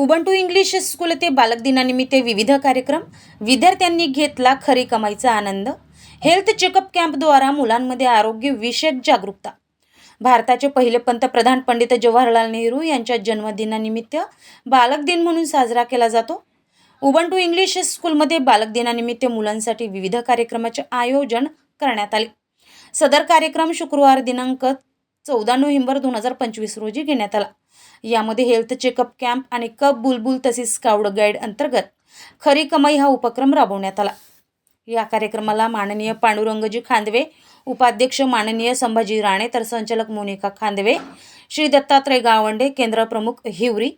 Ubuntu English school येथे बालक दिनानिमित्त विविध कार्यक्रम. विद्यार्थ्यांनी घेतला खरी कमाईचा आनंद. हेल्थ चेकअप कॅम्पद्वारा मुलांमध्ये आरोग्य विषयक जागरूकता. भारताचे पहिले पंतप्रधान पंडित जवाहरलाल नेहरू यांच्या जन्मदिनानिमित्त बालक दिन म्हणून साजरा केला जातो. उबंटू इंग्लिश स्कूलमध्ये बालक दिनानिमित्त मुलांसाठी विविध कार्यक्रमाचे आयोजन करण्यात आले. सदर कार्यक्रम शुक्रवार दिनांक चौदा नोव्हेंबर दोन हजार पंचवीस रोजी घेण्यात आला. यामध्ये हेल्थ चेकअप कॅम्प आणि कप बुलबुल तसेच स्काउड गाईड अंतर्गत खरी कमाई हा उपक्रम राबवण्यात आला. या कार्यक्रमाला माननीय पांडुरंगजी खांदवे उपाध्यक्ष माननीय संभाजी राणे तर संचालक मोनिका खांदवे श्री दत्तात्रय गावंडे केंद्र प्रमुख हिवरी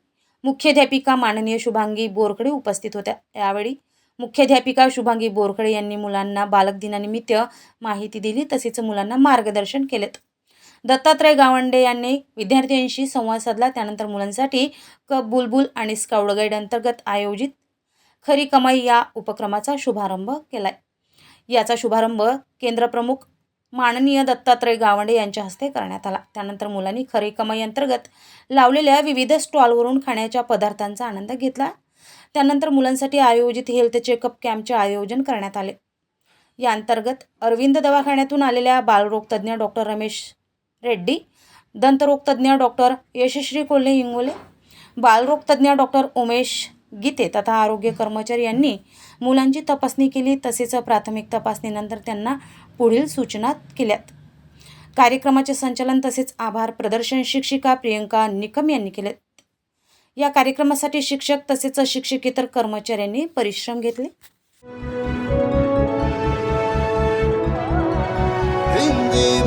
मुख्याध्यापिका माननीय शुभांगी बोरखडे उपस्थित होत्या. यावेळी मुख्याध्यापिका शुभांगी बोरखडे यांनी मुलांना बालक दिनानिमित्त माहिती दिली तसेच मुलांना मार्गदर्शन केलेत. दत्तात्रय गावंडे यांनी विद्यार्थ्यांशी संवाद साधला. त्यानंतर मुलांसाठी कप बुलबुल आणि स्काउड गाईड अंतर्गत आयोजित खरी कमाई या उपक्रमाचा शुभारंभ केला याचा शुभारंभ केंद्रप्रमुख माननीय दत्तात्रय गावंडे यांच्या हस्ते करण्यात आला. त्यानंतर मुलांनी खरी कमाई अंतर्गत लावलेल्या विविध स्टॉलवरून खाण्याच्या पदार्थांचा आनंद घेतला. त्यानंतर मुलांसाठी आयोजित हेल्थ चेकअप कॅम्पचे आयोजन करण्यात आले. या अंतर्गत अरविंद दवाखान्यातून आलेल्या बालरोगतज्ञ डॉक्टर रमेश रेड्डी दंतरोगतज्ञ डॉक्टर यशस्वी कोल्हे हिंगोले बालरोगतज्ञ डॉक्टर उमेश गीते तथा आरोग्य कर्मचारी यांनी मुलांची तपासणी केली. तसेच प्राथमिक तपासणीनंतर त्यांना पुढील सूचना केल्यात. कार्यक्रमाचे संचालन तसेच आभार प्रदर्शन शिक्षिका प्रियंका निकम यांनी केले या कार्यक्रमासाठी शिक्षक तसेच शिक्षकेतर कर्मचाऱ्यांनी परिश्रम घेतले. हिंदी